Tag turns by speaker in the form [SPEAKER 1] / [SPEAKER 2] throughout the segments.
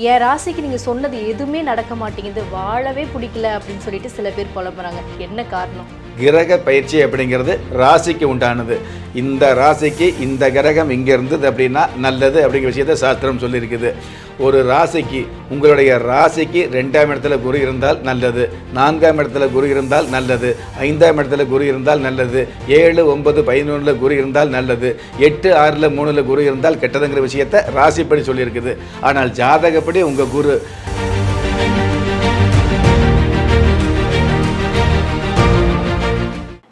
[SPEAKER 1] என் ராசிக்கு நீங்கள் சொன்னது எதுவுமே நடக்க மாட்டேங்குது. வாழவே பிடிக்கல அப்படின்னு சொல்லிட்டு சில பேர் புலம்புறாங்க. என்ன காரணம்?
[SPEAKER 2] கிரக பயிற்சி அப்படிங்கிறது ராசிக்கு உண்டானது. இந்த ராசிக்கு இந்த கிரகம் இங்கே இருந்தது அப்படின்னா நல்லது அப்படிங்கிற விஷயத்த சாஸ்திரம் சொல்லியிருக்குது. ஒரு ராசிக்கு உங்களுடைய ராசிக்கு ரெண்டாம் இடத்துல குரு இருந்தால் நல்லது நான்காம் இடத்துல குரு இருந்தால் நல்லது ஐந்தாம் இடத்துல குரு இருந்தால் நல்லது ஏழு ஒன்பது பதினொன்றில் குரு இருந்தால் நல்லது எட்டு ஆறில் மூணில் குரு இருந்தால் கெட்டதுங்கிற விஷயத்த ராசிப்படி சொல்லியிருக்குது. ஆனால் ஜாதகப்படி உங்கள் குரு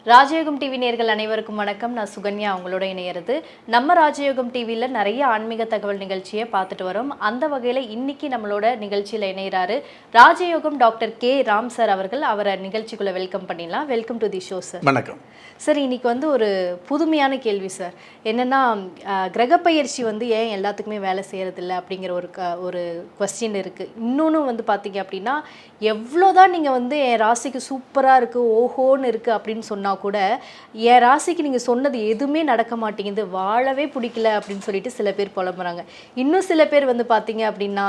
[SPEAKER 1] ராஜயோகம் டிவி நேர்கள் அனைவருக்கும் வணக்கம். நான் சுகன்யா அவங்களோட இணையிறது. நம்ம ராஜயோகம் டிவியில் நிறைய ஆன்மீக தகவல் நிகழ்ச்சியை பார்த்துட்டு வரோம். அந்த வகையில் இன்னைக்கு நம்மளோட நிகழ்ச்சியில் இணைகிறாரு ராஜயோகம் டாக்டர் கே ராம் சார் அவர்கள். அவரை நிகழ்ச்சிக்குள்ளே வெல்கம் பண்ணிடலாம். Welcome to the show sir.
[SPEAKER 2] வணக்கம்.
[SPEAKER 1] சார் இன்னைக்கு வந்து ஒரு புதுமையான கேள்வி சார். என்னன்னா அஹ், கிரகப்பெயர்ச்சி வந்து ஏன் எல்லாத்துக்குமே வேலை செய்யறதில்ல அப்படிங்கிற ஒரு க ஒரு கொஸ்டின் இருக்குது இன்னொன்று வந்து பார்த்தீங்க அப்படின்னா எவ்வளோதான் நீங்கள் வந்து என் ராசிக்கு சூப்பராக இருக்குது ஓஹோன்னு இருக்குது அப்படின்னு சொன்னால் கூட என் ராசிக்கு நீங்கள் சொன்னது எதுவுமே நடக்க மாட்டேங்குது வாழவே பிடிக்கல அப்படின்னு சொல்லிட்டு சில பேர் புலம்புறாங்க. இன்னும் சில பேர் வந்து பார்த்தீங்க அப்படின்னா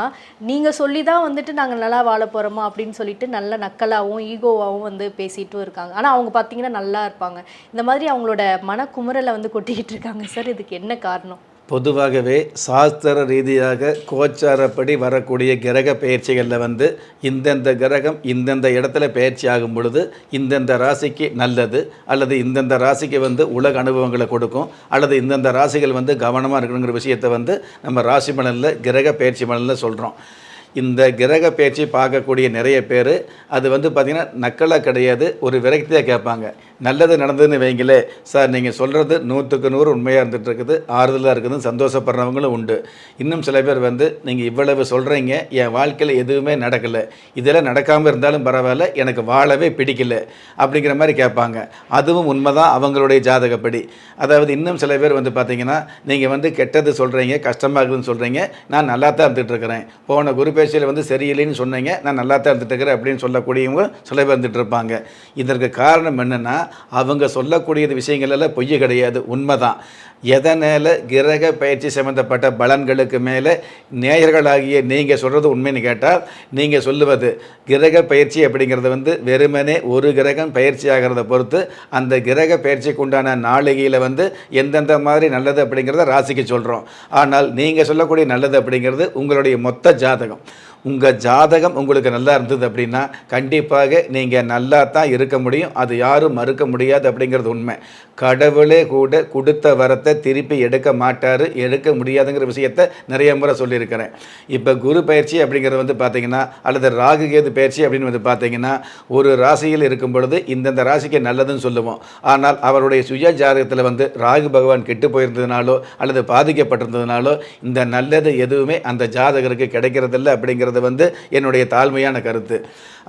[SPEAKER 1] நீங்கள் சொல்லி தான் வந்துட்டு நாங்கள் நல்லா வாழ போகிறோமா அப்படின்னு சொல்லிட்டு நல்ல நக்கலாகவும் ஈகோவாகவும் வந்து பேசிகிட்டும் இருக்காங்க. ஆனால் அவங்க பார்த்தீங்கன்னா நல்லா இருப்பாங்க. இந்த மாதிரி அவங்களோட மனக்குமுறலை வந்து கொட்டிக்கிட்டு இருக்காங்க. சார் இதுக்கு என்ன காரணம்?
[SPEAKER 2] பொதுவாகவே சாஸ்திர ரீதியாக கோச்சாரப்படி வரக்கூடிய கிரக பயிற்சிகளில் வந்து இந்தந்த கிரகம் இந்தந்த இடத்துல பயிற்சி ஆகும் பொழுது இந்தந்த ராசிக்கு நல்லது அல்லது இந்தந்த ராசிக்கு வந்து உலக அனுபவங்களை கொடுக்கும் அல்லது இந்தந்த ராசிகள் வந்து கவனமாக இருக்கணுங்கிற விஷயத்தை வந்து நம்ம ராசி மலனில் கிரக பயிற்சி மலனில் சொல்கிறோம் இந்த கிரக பேச்சை பார்க்கக்கூடிய நிறைய பேர் அது வந்து பார்த்திங்கன்னா நக்கலாக கிடையாது ஒரு விரக்தியாக கேட்பாங்க. நல்லது நடந்ததுன்னு வைங்களே சார் நீங்கள் சொல்கிறது நூற்றுக்கு நூறு உண்மையாக இருந்துகிட்டு இருக்குது ஆறுதலாக இருக்குது சந்தோஷப்படுறவங்களும் உண்டு. இன்னும் சில பேர் வந்து நீங்கள் இவ்வளவு சொல்கிறீங்க என் வாழ்க்கையில் எதுவுமே நடக்கலை. இதெல்லாம் நடக்காமல் இருந்தாலும் பரவாயில்ல எனக்கு வாழவே பிடிக்கல. அப்படிங்கிற மாதிரி கேட்பாங்க. அதுவும் உண்மை தான் அவங்களுடைய ஜாதகப்படி. அதாவது இன்னும் சில பேர் வந்து பார்த்திங்கன்னா நீங்கள் வந்து கெட்டது சொல்கிறீங்க கஷ்டமாக இருக்குதுன்னு சொல்கிறீங்க நான் நல்லா தான் இருந்துட்டு போன குரு பேச்சில் வந்து சரியில்லைன்னு சொன்னீங்க நான் நல்லா தான் இருந்துட்டு இருக்கிறேன் அப்படின்னு சொல்லக்கூடியவங்க சில பேர் இருந்துட்டு இருப்பாங்க இதற்கு காரணம் என்னென்னா அவங்க சொல்லக்கூடியது விஷயங்கள் எல்லாம் பொய்ய கிடையாது. உண்மை தான் எதனால் கிரக பயிற்சி சம்மந்தப்பட்ட பலன்களுக்கு மேலே நேயர்களாகிய நீங்கள் சொல்கிறது உண்மைன்னு கேட்டால் நீங்கள் சொல்லுவது கிரக பயிற்சி அப்படிங்கிறது வந்து வெறுமனே ஒரு கிரகம் பயிற்சி ஆகிறத பொறுத்து அந்த கிரக பயிற்சிக்கு உண்டான நாளிகையில் வந்து எந்தெந்த மாதிரி நல்லது அப்படிங்கிறத ராசிக்கு சொல்கிறோம் ஆனால் நீங்கள் சொல்லக்கூடிய நல்லது அப்படிங்கிறது உங்களுடைய மொத்த ஜாதகம். உங்கள் ஜாதகம் உங்களுக்கு நல்லா இருந்தது அப்படின்னா கண்டிப்பாக நீங்கள் நல்லா தான் இருக்க முடியும். அது யாரும் மறுக்க முடியாது அப்படிங்கிறது உண்மை. கடவுளே கூட கொடுத்த வரத்தை திருப்பி எடுக்க மாட்டார் எடுக்க முடியாதுங்கிற விஷயத்த நிறைய முறை சொல்லியிருக்கிறேன். இப்போ குரு பயிற்சி அப்படிங்கிறது வந்து பார்த்தீங்கன்னா அல்லது ராகு கேது பயிற்சி அப்படின்னு வந்து பார்த்தீங்கன்னா ஒரு ராசியில் இருக்கும் பொழுது இந்தந்த ராசிக்கு நல்லதுன்னு சொல்லுவோம். ஆனால் அவருடைய சுய ஜாதகத்தில் வந்து ராகு பகவான் கெட்டு போயிருந்ததுனாலோ அல்லது பாதிக்கப்பட்டிருந்ததுனாலோ இந்த நல்லது எதுவுமே அந்த ஜாதகருக்கு கிடைக்கிறதில்ல அப்படிங்கிறது வந்து என்னுடைய தாழ்மையான கருத்து.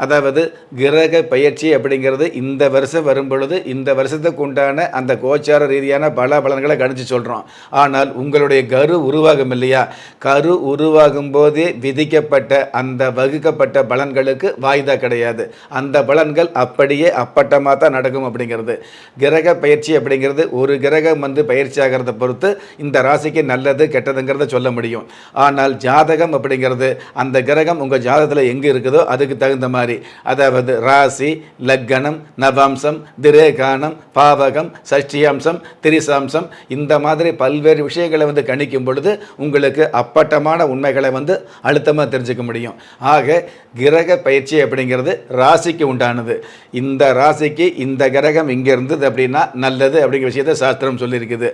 [SPEAKER 2] அதாவது கிரக பயிற்சி அப்படிங்கிறது இந்த வருஷம் வரும் பொழுது இந்த வருஷத்துக்கு உண்டான அந்த கோச்சார ரீதியான பல பலன்களை கணிச்சு சொல்கிறோம் ஆனால் உங்களுடைய கரு உருவாகும் இல்லையா? கரு உருவாகும் போதே விதிக்கப்பட்ட அந்த வகுக்கப்பட்ட பலன்களுக்கு வாய்தா கிடையாது. அந்த பலன்கள் அப்படியே அப்பட்டமாக தான் நடக்கும் அப்படிங்கிறது. கிரக பயிற்சி அப்படிங்கிறது ஒரு கிரகம் வந்து பயிற்சி ஆகிறத பொறுத்து இந்த ராசிக்கு நல்லது கெட்டதுங்கிறத சொல்ல முடியும். ஆனால் ஜாதகம் அப்படிங்கிறது அந்த கிரகம் உங்கள் ஜாதகத்தில் எங்கே இருக்குதோ அதுக்கு தகுந்த மாதிரி. அதாவது ராசி லக்கணம் நவம்சம் திரேகானம் பாவகம் சஷ்டியம்சம் திரிசாம்சம் இந்த மாதிரி பல்வேறு விஷயங்களை வந்து கணிக்கும் பொழுது உங்களுக்கு அப்பட்டமான உண்மைகளை வந்து அழுத்தமாக தெரிஞ்சுக்க முடியும். ஆக கிரக பயிற்சி அப்படிங்கிறது ராசிக்கு உண்டானது. இந்த ராசிக்கு இந்த கிரகம் இங்கே இருந்தது அப்படின்னா நல்லது அப்படிங்கிற விஷயத்தை சாஸ்திரம் சொல்லியிருக்குது.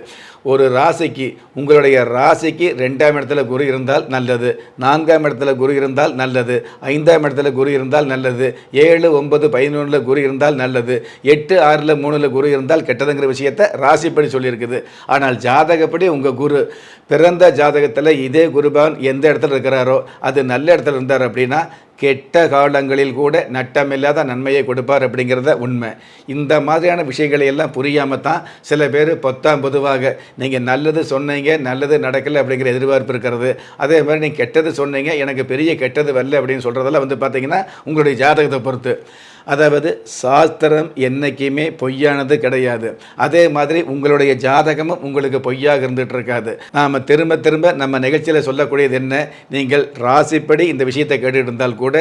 [SPEAKER 2] ஒரு ராசிக்கு உங்களுடைய ராசிக்கு ரெண்டாம் இடத்துல குரு இருந்தால் நல்லது. நான்காம் இடத்துல குரு இருந்தால் இருந்தால் நல்லது. ஐந்தாம் இடத்துல குரு இருந்தால் நல்லது. ஏழு ஒன்பது பதினொன்றில் குரு இருந்தால் நல்லது. எட்டு ஆறில் மூணில் குரு இருந்தால் கெட்டதுங்கிற விஷயத்த ராசிப்படி சொல்லியிருக்குது. ஆனால் ஜாதகப்படி உங்கள் குரு பிறந்த ஜாதகத்தில் இதே குருபான் எந்த இடத்துல இருக்கிறாரோ அது நல்ல இடத்துல இருந்தார் அப்படின்னா கெட்ட காலங்களில் கூட நட்டமில்லாத நன்மையை கொடுப்பார் அப்படிங்கிறத உண்மை. இந்த மாதிரியான விஷயங்களை எல்லாம் புரியாமல் தான் சில பேர் பத்தாம் பொதுவாக நீங்கள் நல்லது சொன்னீங்க நல்லது நடக்கலை அப்படிங்கிற எதிர்பார்ப்பு இருக்கிறது. அதே மாதிரி நீங்கள் கெட்டது சொன்னீங்க எனக்கு பெரிய கெட்டது வரல அப்படின்னு சொல்கிறதெல்லாம் வந்து பார்த்திங்கன்னா உங்களுடைய ஜாதகத்தை பொறுத்து. அதாவது சாஸ்திரம் என்றைக்குமே பொய்யானது கிடையாது. அதே மாதிரி உங்களுடைய ஜாதகமும் உங்களுக்கு பொய்யாக இருந்துட்டு இருக்காது நாம் திரும்ப திரும்ப நம்ம நிகழ்ச்சியில் சொல்லக்கூடியது என்ன? நீங்கள் ராசிப்படி இந்த விஷயத்தை கேட்டுட்டு இருந்தால் கூட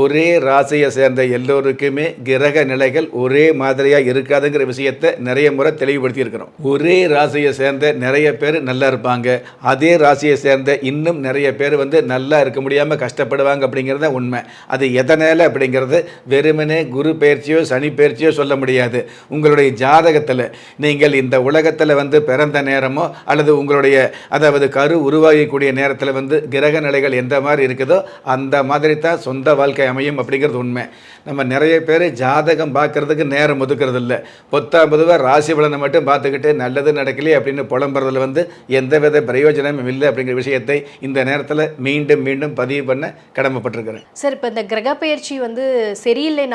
[SPEAKER 2] ஒரே ராசியை சேர்ந்த எல்லோருக்குமே கிரக நிலைகள் ஒரே மாதிரியாக இருக்காதுங்கிற விஷயத்தை நிறைய முறை தெளிவுபடுத்தி இருக்கிறோம் ஒரே ராசியை சேர்ந்த நிறைய பேர் நல்லா இருப்பாங்க. அதே ராசியை சேர்ந்த இன்னும் நிறைய பேர் வந்து நல்லா இருக்க முடியாமல் கஷ்டப்படுவாங்க அப்படிங்கிறது தான் உண்மை. அது எதனால் அப்படிங்கிறது வெறுமனே குரு பயிற்சியோ சனி பயிற்சியோ சொல்ல முடியாது. உங்களுடைய ஜாதகத்தில் நீங்கள் இந்த உலகத்தில் வந்து பிறந்த நேரமோ அல்லது உங்களுடைய அதாவது கரு உருவாகக்கூடிய நேரத்தில் வந்து கிரக நிலைகள் எந்த மாதிரி இருக்குதோ அந்த மாதிரி தான் சொந்த வாழ்க்கை அமையும் அப்படிங்கிறது உண்மை. நம்ம நிறைய பேர் ஜாதகம் பார்க்கறதுக்கு நேரம் ஒதுக்கிறது இல்லை பொத்தாம் பொதுவாக ராசி பலனை மட்டும் பார்த்துக்கிட்டு நல்லது நடக்கலையே அப்படின்னு புலம்புறதுல வந்து எந்தவித பிரயோஜனமும் இல்லை அப்படிங்கிற விஷயத்தை இந்த நேரத்தில் மீண்டும் மீண்டும் பதிவு பண்ண கடமைப்பட்டிருக்கிறேன்.
[SPEAKER 1] சார் இப்போ இந்த கிரக பயிற்சி வந்து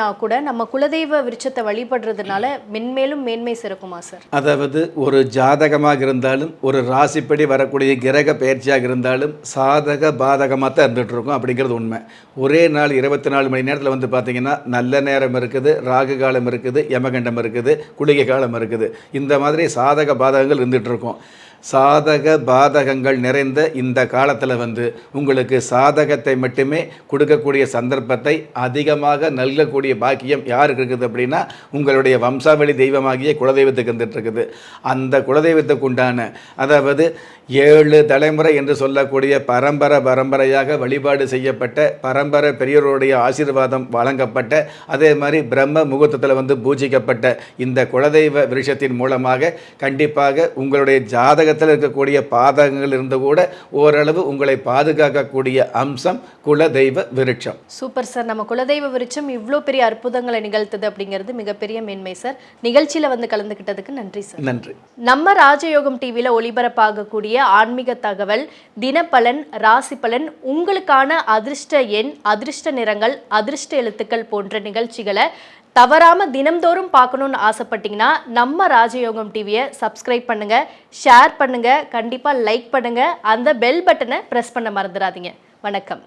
[SPEAKER 1] நான் கூட நம்ம குலதெய்வ விருட்சத்தை வழிபடுறதுனால மென்மேலும் மேன்மை சிறக்குமா சார்?
[SPEAKER 2] அதாவது ஒரு ஜாதகமாக இருந்தாலும் ஒரு ராசிப்படி வரக்கூடிய கிரக பயிற்சியாக இருந்தாலும் சாதக பாதகமாக தான் இருந்துகிட்டு இருக்கும் அப்படிங்கிறது உண்மை. ஒரே நாள் இருபத்தி நாலு மணி நேரத்தில் வந்து பார்த்தீங்கன்னா நல்ல நேரம் இருக்குது ராகு காலம் இருக்குது யமகண்டம் இருக்குது குளிகை காலம் இருக்குது. இந்த மாதிரி சாதக பாதகங்கள் இருந்துகிட்டு இருக்கும் சாதக பாதகங்கள் நிறைந்த இந்த காலத்தில் வந்து உங்களுக்கு சாதகத்தை மட்டுமே கொடுக்கக்கூடிய சந்தர்ப்பத்தை அதிகமாக நல்கக்கூடிய பாக்கியம் யாருக்கு இருக்குது அப்படின்னா உங்களுடைய வம்சாவளி தெய்வமாகிய குலதெய்வத்துக்கு இருந்துட்டு இருக்குது. அந்த குலதெய்வத்துக்கு உண்டான அதாவது ஏழு தலைமுறை என்று சொல்லக்கூடிய பரம்பரை பரம்பரையாக வழிபாடு செய்யப்பட்ட பரம்பரை பெரியோருடைய ஆசீர்வாதம் வழங்கப்பட்ட அதே மாதிரி பிரம்ம முகூர்த்தத்தில் வந்து பூஜிக்கப்பட்ட இந்த குலதெய்வ விருஷத்தின் மூலமாக கண்டிப்பாக உங்களுடைய ஜாதகத்தில் இருக்கக்கூடிய பாதகங்கள் இருந்து கூட ஓரளவு உங்களை பாதுகாக்கக்கூடிய அம்சம் குலதெய்வ விருட்சம்.
[SPEAKER 1] Super sir. நம்ம குலதெய்வ விருட்சம் இவ்வளோ பெரிய அற்புதங்களை நிகழ்த்துது அப்படிங்கிறது மிகப்பெரிய மேன்மை சார். நிகழ்ச்சியில் வந்து கலந்துக்கிட்டதுக்கு நன்றி சார்.
[SPEAKER 2] நன்றி.
[SPEAKER 1] நம்ம ராஜயோகம் டிவியில் ஒளிபரப்பாகக்கூடிய ஆன்மீக தகவல் தினப்பலன் ராசி பலன் உங்களுக்கான அதிர்ஷ்ட எண் அதிர்ஷ்ட நிறங்கள் அதிர்ஷ்ட எழுத்துக்கள் போன்ற நிகழ்ச்சிகளை தவறாம தினம்தோறும் பார்க்கணும்னு ஆசைப்பட்டீங்கன்னா நம்ம ராஜயோகம் டிவியை சப்ஸ்கிரைப் பண்ணுங்க ஷேர் பண்ணுங்க கண்டிப்பா லைக் பண்ணுங்க அந்த பெல் பட்டனை பிரஸ் பண்ண மறந்துடாதீங்க. வணக்கம்.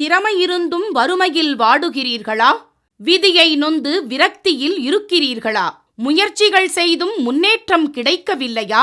[SPEAKER 3] திறமை இருந்தும் வறுமையில் வாடுகிறீர்களா? விதியை நொந்து விரக்தியில் இருக்கிறீர்களா? முயற்சிகள் செய்தும் முன்னேற்றம் கிடைக்கவில்லையா?